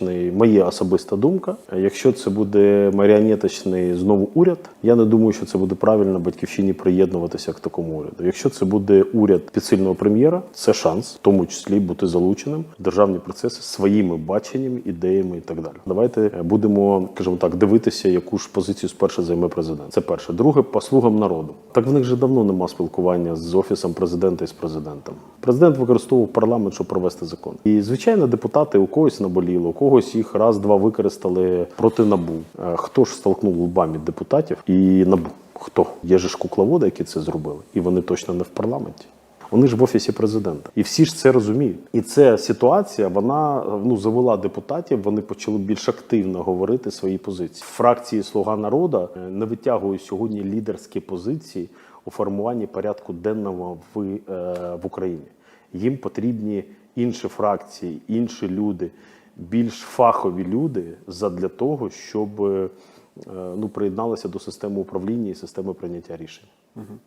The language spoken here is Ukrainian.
Моя особиста думка. Якщо це буде маріонеточний знову уряд, я не думаю, що це буде правильно батьківщині приєднуватися к такому уряду. Якщо це буде уряд підсильного прем'єра, це шанс, в тому числі бути залученим в державні процеси своїми баченнями, ідеями і так далі. Давайте е, будемо, скажімо так, дивитися, яку ж позицію спершу займе президент. Це перше. Друге, по слугам народу. Так в них вже давно нема спілкування з офісом президента і з президентом. Президент використовував парламент, щоб провести закон. І звичайно, депутати у когось наболіли, у когось їх раз-два використали проти набу. Е, Хто ж столкнув лбами депутатів і набу? Хто? Є же ж кукловоди, які це зробили, і вони точно не в парламенті. Вони ж в офісі президента, і всі ж це розуміють. І ця ситуація вона ну завела депутатів. Вони почали більш активно говорити свої позиції. Фракції Слуга народу е, не витягують сьогодні лідерські позиції у формуванні порядку денного в, е, в Україні. Їм потрібні інші фракції, інші люди, більш фахові люди задля того, щоб е, ну приєдналися до системи управління і системи прийняття рішень.